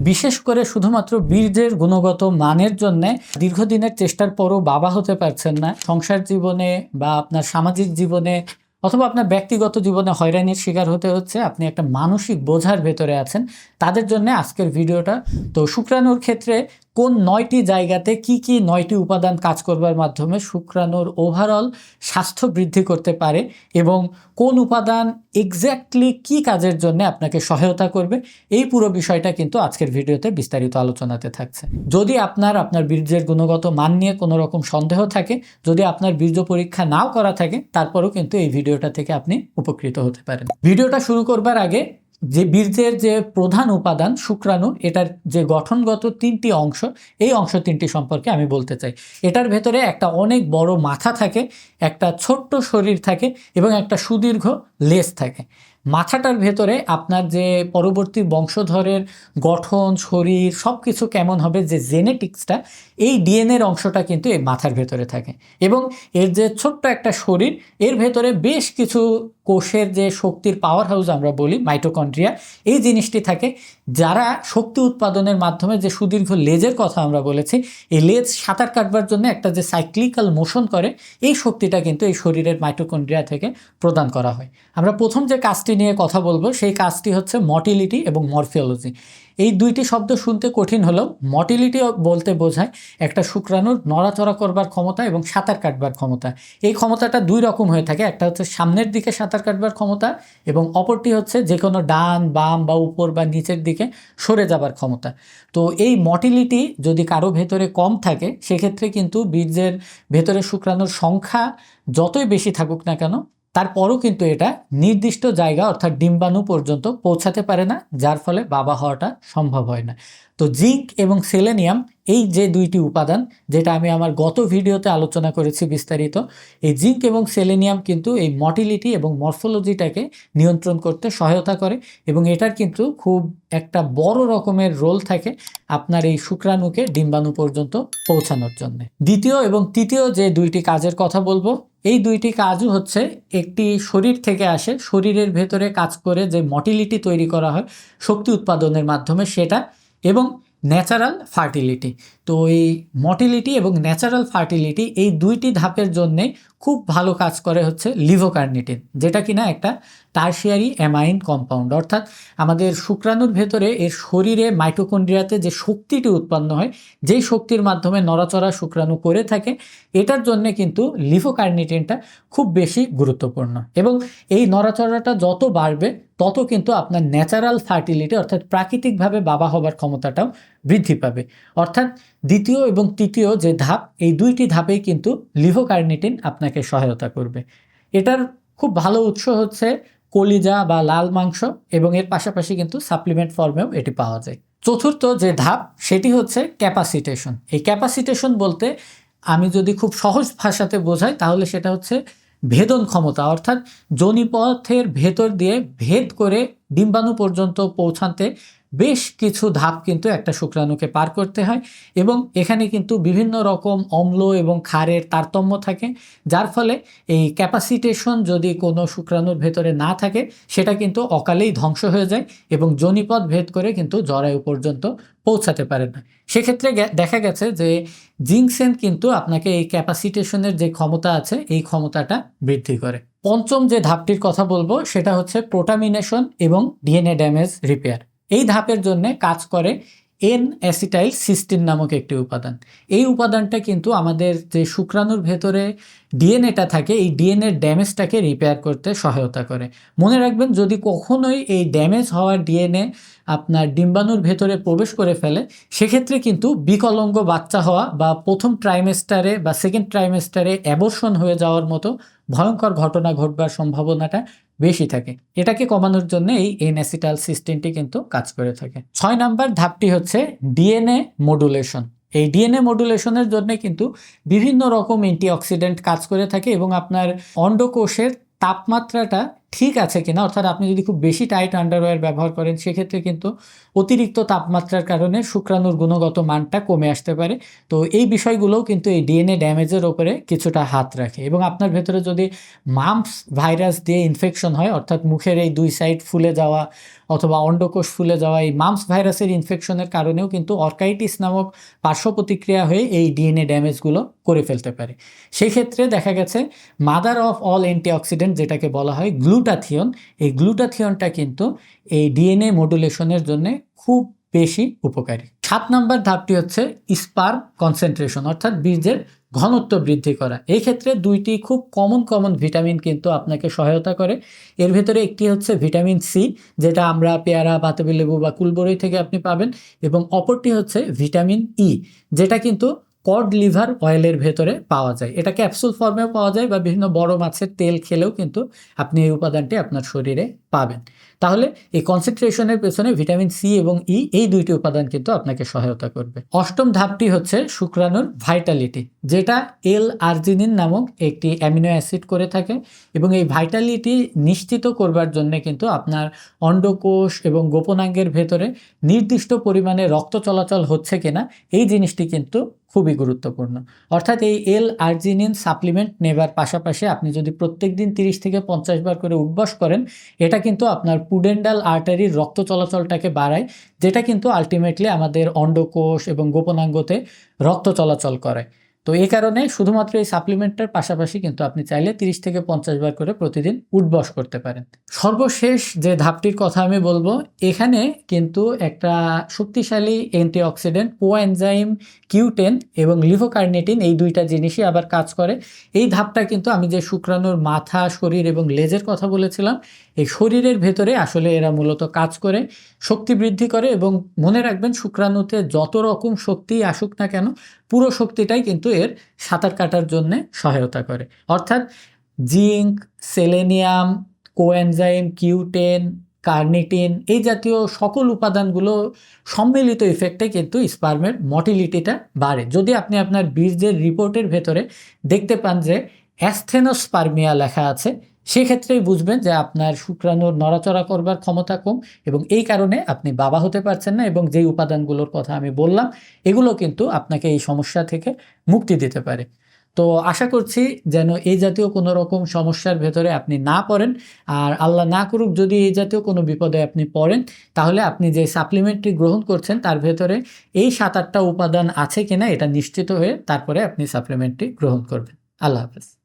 বিশেষ করে শুধুমাত্র বীরদের গুণগত মানের জন্য দীর্ঘদিনের চেষ্টার পরও বাবা হতে পারছেন না। সংসার জীবনে বা আপনার সামাজিক জীবনে অথবা আপনার ব্যক্তিগত জীবনে হয়রানির শিকার হতে হচ্ছে। আপনি একটা মানসিক বোঝার ভেতরে আছেন। তাদের জন্য আজকের ভিডিওটা। তো শুক্রাণুর ক্ষেত্রে কোন নয়টি জায়গাতে কি কি নয়টি উপাদান কাজ করবার মাধ্যমে শুক্রাণুর ওভারঅল স্বাস্থ্য বৃদ্ধি করতে পারে এবং কোন উপাদান এক্স্যাক্টলি কি কাজের জন্য আপনাকে সহায়তা করবে? এই পুরো বিষয়টা কিন্তু আজকের ভিডিওতে বিস্তারিত আলোচনাতে থাকছে। যদি আপনার আপনার বীর্যের গুণগত মান নিয়ে কোনো রকম সন্দেহ থাকে, যদি আপনার বীর্য পরীক্ষা নাও করা থাকে, তারপরেও কিন্তু এই ভিডিওটা থেকে আপনি উপকৃত হতে পারেন। ভিডিওটা শুরু করবার আগে যে বীর্যের যে প্রধান উপাদান শুক্রাণু, এটার যে গঠনগত তিনটি অংশ, এই অংশ তিনটি সম্পর্কে আমি বলতে চাই। এটার ভেতরে একটা অনেক বড় মাথা থাকে, একটা ছোট্ট শরীর থাকে এবং একটা সুদীর্ঘ লেজ থাকে। মাথাটার ভেতরে আপনার যে পরবর্তী বংশধরের গঠন, শরীর সব কিছু কেমন হবে যে জেনেটিক্সটা এই ডিএনএর অংশটা কিন্তু এই মাথার ভেতরে থাকে। এবং এর যে ছোট্ট একটা শরীর, এর ভেতরে বেশ কিছু কোষের যে শক্তির পাওয়ার হাউস আমরা বলি মাইটোকন্ড্রিয়া এই জিনিসটি থাকে। যারা শক্তি উৎপাদনের মাধ্যমে যে সুদীর্ঘ লেজের কথা আমরা বলেছি, এই লেজ সাঁতার কাটবার জন্য একটা যে সাইক্লিক্যাল মোশন করে, এই শক্তিটা কিন্তু এই শরীরের মাইটোকন্ড্রিয়া থেকে প্রদান করা হয়। আমরা প্রথম যে কাজটি নিয়ে কথা বলব, সেই কাজটি হচ্ছে মটিলিটি এবং মরফিওলজি এই দুইটি শব্দ শুনতে কঠিন হলেও মটিলিটি বলতে বোঝায় একটা শুক্রাণুর নড়াচড়া করবার ক্ষমতা এবং সাঁতার কাটবার ক্ষমতা। এই ক্ষমতাটা দুই রকম হয়ে থাকে, একটা হচ্ছে সামনের দিকে সাঁতার কাটবার ক্ষমতা এবং অপরটি হচ্ছে যে কোনো ডান, বাম বা উপর বা নিচের দিকে সরে যাবার ক্ষমতা। তো এই মটিলিটি যদি কারও ভেতরে কম থাকে, সেক্ষেত্রে কিন্তু বীর্যের ভেতরে শুক্রাণুর সংখ্যা যতই বেশি থাকুক না কেন তারপরও কিন্তু এটা নির্দিষ্ট জায়গা অর্থাৎ ডিম্বাণু পর্যন্ত পৌঁছাতে পারে না, যার ফলে বাবা হওয়াটা সম্ভব হয় না। তো জিঙ্ক এবং সেলেনিয়াম, এই যে দুইটি উপাদান, যেটা আমি আমার গত ভিডিওতে আলোচনা করেছি বিস্তারিত, এই জিঙ্ক এবং সেলেনিয়াম কিন্তু এই মটিলিটি এবং মরফোলজিটাকে নিয়ন্ত্রণ করতে সহায়তা করে এবং এটার কিন্তু খুব একটা বড় রকমের রোল থাকে আপনার এই শুক্রাণুকে ডিম্বাণু পর্যন্ত পৌঁছানোর জন্য। দ্বিতীয় এবং তৃতীয় যে দুইটি কাজের কথা বলব, এই দুইটি কাজও হচ্ছে একটি শরীর থেকে আসে, শরীরের ভেতরে কাজ করে যে মটিলিটি তৈরি করা হয়, শক্তি উৎপাদনের মাধ্যমে সেটা এবং ন্যাচারাল ফার্টিলিটি তো এই মটিলিটি এবং ন্যাচারাল ফার্টিলিটি এই দুইটি ধাপের জন্যে খুব ভালো কাজ করে হচ্ছে লিভোকার্নিটিন, যেটা কিনা একটা টার্সিয়ারি অ্যামাইন কম্পাউন্ড অর্থাৎ আমাদের শুক্রাণুর ভেতরে এর শরীরে মাইটোকন্ড্রিয়াতে যে শক্তিটি উৎপন্ন হয়, যেই শক্তির মাধ্যমে নড়াচড়া শুক্রাণু করে থাকে, এটার জন্য কিন্তু লিভোকার্নিটিনটা খুব বেশি গুরুত্বপূর্ণ। এবং এই নড়াচড়াটা যত বাড়বে, তত কিন্তু আপনার ন্যাচারাল ফার্টিলিটি অর্থাৎ প্রাকৃতিকভাবে বাবা হবার ক্ষমতাটাও বৃদ্ধি পাবে। অর্থাৎ দ্বিতীয় এবং তৃতীয় যে ধাপ, এই দুইটি ধাপেই কিন্তু লিভোকার্নিটিন আপনাকে সহায়তা করবে। এটার খুব ভালো উৎস হচ্ছে কলিজা বা লাল মাংস এবং এর পাশাপাশি কিন্তু সাপ্লিমেন্ট ফর্মেও এটি পাওয়া যায়। চতুর্থ যে ধাপ, সেটি হচ্ছে ক্যাপাসিটেশন। এই ক্যাপাসিটেশন বলতে আমি যদি খুব সহজ ভাষাতে বোঝাই, তাহলে সেটা হচ্ছে ভেদন ক্ষমতা। অর্থাৎ জনিপথের ভেতর দিয়ে ভেদ করে ডিম্বাণু পর্যন্ত পৌঁছাতে বেশ কিছু ধাপ কিন্তু একটা শুক্রাণুকে পার করতে হয় এবং এখানে কিন্তু বিভিন্ন রকম অম্ল এবং ক্ষারের তারতম্য থাকে, যার ফলে এই ক্যাপাসিটেশন যদি কোনো শুক্রাণুর ভেতরে না থাকে, সেটা কিন্তু অকালেই ধ্বংস হয়ে যায় এবং জনিপথ ভেদ করে কিন্তু জরায়ু পর্যন্ত পৌঁছাতে পারে না। সেক্ষেত্রে দেখা গেছে যে জিঙ্কসেন কিন্তু আপনাকে এই ক্যাপাসিটেশনের যে ক্ষমতা আছে, এই ক্ষমতাটা বৃদ্ধি করে। পঞ্চম যে ধাপটির কথা বলব, সেটা হচ্ছে প্রোটামিনেশন এবং ডিএনএ ড্যামেজ রিপেয়ার। এই ধাপের জন্য কাজ করে এন অ্যাসিটাইল সিস্টিন নামক একটি উপাদান। এই উপাদানটা কিন্তু আমাদের যে শুক্রাণুর ভেতরে ডিএনএটা থাকে, এই ডিএনএর ড্যামেজটাকে রিপেয়ার করতে সহায়তা করে। মনে রাখবেন, যদি কখনোই এই ড্যামেজ হওয়ার ডিএনএ আপনার ডিম্বাণুর ভেতরে প্রবেশ করে ফেলে, সেক্ষেত্রে কিন্তু বিকলঙ্গ বাচ্চা হওয়া বা প্রথম ট্রাইমেস্টারে বা সেকেন্ড ট্রাইমেস্টারে অ্যাবর্শন হয়ে যাওয়ার মতো ভয়ঙ্কর ঘটনা ঘটবার সম্ভাবনাটা বেশি থাকে। এটাকে কমানোর জন্য এই এনএসিটাল সিস্টেমটি কিন্তু কাজ করে থাকে। ছয় নাম্বার ধাপটি হচ্ছে ডিএনএ মডুলেশন এই ডিএনএ মডুলেশনের জন্য কিন্তু বিভিন্ন রকম অ্যান্টিঅক্সিডেন্ট কাজ করে থাকে এবং আপনার অন্ডকোষের তাপমাত্রাটা ঠিক আছে কিনা? অর্থাৎ আপনি যদি খুব বেশি টাইট আন্ডারওয়্যার ব্যবহার করেন, সেক্ষেত্রে কিন্তু অতিরিক্ত তাপমাত্রার কারণে শুক্রাণুর গুণগত মানটা কমে আসতে পারে। তো এই বিষয়গুলোও কিন্তু এই ডিএনএ ড্যামেজের ওপরে কিছুটা হাত রাখে। এবং আপনার ভেতরে যদি মাম্পস ভাইরাস দিয়ে ইনফেকশন হয়, অর্থাৎ মুখের এই দুই সাইড ফুলে যাওয়া অথবা অন্ডকোষ ফুলে যাওয়া, এই মাম্পস ভাইরাসের ইনফেকশনের কারণেও কিন্তু অর্কাইটিস নামক পার্শ্ব প্রতিক্রিয়া হয়ে এই ডিএনএ ড্যামেজগুলো করে ফেলতে পারে। সেই ক্ষেত্রে দেখা গেছে মাদার অফ অল অ্যান্টিঅক্সিডেন্ট যেটাকে বলা হয় গ্লুটাথিয়ন, এই গ্লুটাথিয়নটা কিন্তু এই ডিএনএ মডুলেশনের জন্য খুব বেশি উপকারী। সাত নম্বর ধাপটি হচ্ছে স্পার কনসেন্ট্রেশন অর্থাৎ বীজের ঘনত্ব বৃদ্ধি করা। এই ক্ষেত্রে দুইটি খুব কমন কমন ভিটামিন কিন্তু আপনাকে সহায়তা করে। এর ভেতরে একটি হচ্ছে ভিটামিন সি যেটা আমরা পেয়ারা বাতাবি লেবু বা কুলবরই থেকে আপনি পাবেন। এবং অপরটি হচ্ছে ভিটামিন ই যেটা কিন্তু কড লিভার অয়েলের ভেতরে পাওয়া যায়। এটা ক্যাপসুল ফর্মেও পাওয়া যায় বা বিভিন্ন বড় মাছের তেল খেলেও কিন্তু আপনি এই উপাদানটি আপনার শরীরে পাবেন। তাহলে এই কনসেন্ট্রেশনের পেছনে ভিটামিন সি এবং ই এই দুইটি উপাদান কিন্তু আপনাকে সহায়তা করবে। অষ্টম ধাপটি হচ্ছে শুক্রাণুর ভাইটালিটি যেটা এল আর্জিনিন নামক একটি অ্যামিনো অ্যাসিড করে থাকে এবং এই ভাইটালিটি নিশ্চিত করবার জন্য কিন্তু আপনার অন্ডকোষ এবং গোপনাঙ্গের ভেতরে নির্দিষ্ট পরিমাণে রক্ত চলাচল হচ্ছে কিনা, এই জিনিসটি কিন্তু খুবই গুরুত্বপূর্ণ। অর্থাৎ এই এল আর্জিনিন সাপ্লিমেন্ট নেবার পাশাপাশি আপনি যদি প্রত্যেক দিন তিরিশ থেকে পঞ্চাশ বার করে উঠবস করেন, এটা কিন্তু আপনার পুডেন্ডাল আর্টারির রক্ত চলাচলটাকে বাড়ায়, যেটা কিন্তু আলটিমেটলি আমাদের অন্ডকোষ এবং গোপনাঙ্গতে রক্ত চলাচল করে। তো এই কারণে শুধুমাত্র এই সাপ্লিমেন্টের পাশাপাশি কিন্তু আপনি চাইলে তিরিশ থেকে পঞ্চাশ বার করে প্রতিদিন উঠবস করতে পারেন। সর্বশেষ যে ধাপটির কথা আমি বলব, এখানে কিন্তু একটা শক্তিশালী অ্যান্টিঅক্সিডেন্ট কোএনজাইম কিউটেন এবং লিভোকার্নেটিন এই দুইটা জিনিসই আবার কাজ করে। এই ধাপটা কিন্তু আমি যে শুক্রাণুর মাথা, শরীর এবং লেজের কথা বলেছিলাম, এই শরীরের ভেতরে আসলে এরা মূলত কাজ করে, শক্তি বৃদ্ধি করে এবং মনে রাখবেন শুক্রাণুতে যত রকম শক্তি আসুক না কেন, পুরো শক্তিটাই কিন্তু এর সাঁতার কাটার জন্য সহায়তা করে। অর্থাৎ zinc, selenium, coenzyme, Q ten, carnitine এই জাতীয় সকল উপাদানগুলো সম্মিলিত ইফেক্টে কিন্তু স্পার্মের মটিলিটিটা বাড়ে। যদি আপনি আপনার বীর্যের রিপোর্টের ভেতরে দেখতে পান যে অ্যাস্থেনোস্পার্মিয়া লেখা আছে সেক্ষেত্রেই বুঝবেন যে আপনার শুক্রাণুর নড়াচড়া করবার ক্ষমতা কম এবং এই কারণে আপনি বাবা হতে পারছেন না এবং যেই উপাদানগুলোর কথা আমি বললাম, এগুলো কিন্তু আপনাকে এই সমস্যা থেকে মুক্তি দিতে পারে। তো আশা করছি যেন এই জাতীয় কোনো রকম সমস্যার ভেতরে আপনি না পড়েন। আর আল্লাহ না করুক যদি এই জাতীয় কোনো বিপদে আপনি পড়েন, তাহলে আপনি যে সাপ্লিমেন্টটি গ্রহণ করছেন, তার ভেতরে এই সাত আটটা উপাদান আছে কিনা এটা নিশ্চিত হয়ে তারপরে আপনি সাপ্লিমেন্টটি গ্রহণ করবেন। আল্লাহ হাফেজ।